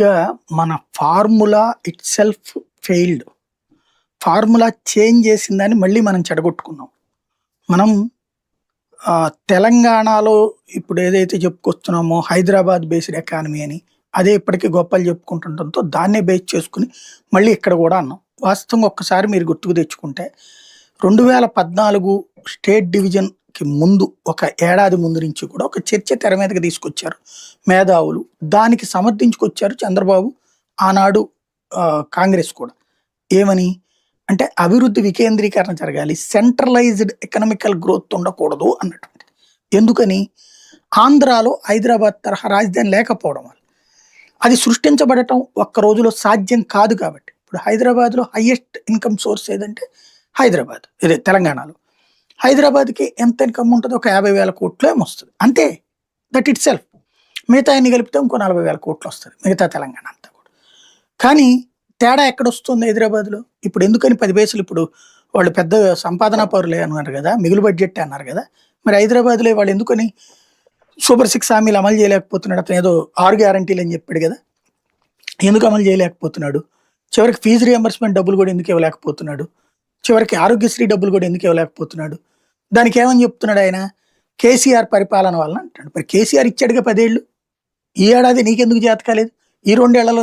బేసిక్గా మన formula itself failed. Formula change చేసిందని మళ్ళీ మనం చెడగొట్టుకున్నాం. మనం తెలంగాణలో ఇప్పుడు ఏదైతే చెప్పుకొస్తున్నామో హైదరాబాద్ బేస్డ్ ఎకానమీ అని అదే ఇప్పటికీ గొప్పలు చెప్పుకుంటుండటంతో దాన్నే బేస్ చేసుకుని మళ్ళీ ఇక్కడ కూడా అన్నాం. వాస్తవంగా ఒక్కసారి మీరు గుర్తుకు తెచ్చుకుంటే రెండు వేల పద్నాలుగు స్టేట్ డివిజన్ కి ముందు ఒక ఏడాది ముందు నుంచి కూడా ఒక చర్చ తెర మీదకి తీసుకొచ్చారు మేధావులు. దానికి సమర్థించుకొచ్చారు చంద్రబాబు ఆనాడు కాంగ్రెస్ కూడా. ఏమని? అంటే అభివృద్ధి వికేంద్రీకరణ జరగాలి సెంట్రలైజ్డ్ ఎకనామికల్ గ్రోత్ ఉండకూడదు అన్నటువంటి ఎందుకని? ఆంధ్రాలో హైదరాబాద్ తరహా రాజధాని లేకపోవడం వల్ల. అది సృష్టించబడటం ఒక్క రోజులో సాధ్యం కాదు కాబట్టి. ఇప్పుడు హైదరాబాద్లో హైయెస్ట్ ఇన్కమ్ సోర్స్ ఏదంటే హైదరాబాద్ ఇదే తెలంగాణలో. హైదరాబాద్కి ఎంత ఇన్కమ్ ఉంటుందో ఒక యాభై వేల కోట్లు ఏమొస్తుంది అంతే. దట్ ఇట్ సెల్ఫ్ మిగతా ఎన్ని కలిపితే ఇంకో నలభై వేల కోట్లు వస్తుంది. మిగతా తెలంగాణ అంతా కూడా. కానీ తేడా ఎక్కడ వస్తుంది హైదరాబాద్లో? ఇప్పుడు ఎందుకని పది పైసలు ఇప్పుడు వాళ్ళు పెద్ద సంపాదన పౌరులే అన్నారు కదా మిగులు బడ్జెట్ అన్నారు కదా మరి హైదరాబాద్లో వాళ్ళు ఎందుకని సూపర్ సిక్స్ హామీలు అమలు చేయలేకపోతున్నాడు? అతను ఏదో ఆరు గ్యారంటీలు అని చెప్పాడు కదా. ఎందుకు అమలు చేయలేకపోతున్నాడు? చివరికి ఫీజు రియంబర్స్మెంట్ డబ్బులు కూడా ఎందుకు ఇవ్వలేకపోతున్నాడు? చివరికి ఆరోగ్యశ్రీ డబ్బులు కూడా ఎందుకు ఇవ్వలేకపోతున్నాడు? దానికి ఏమని చెప్తున్నాడు ఆయన? కేసీఆర్ పరిపాలన వలన అంటాడు. మరి కేసీఆర్ ఇచ్చాడుగా పదేళ్ళు. ఈ ఏడాది నీకెందుకు జాతకాలేదు? ఈ రెండేళ్ళలో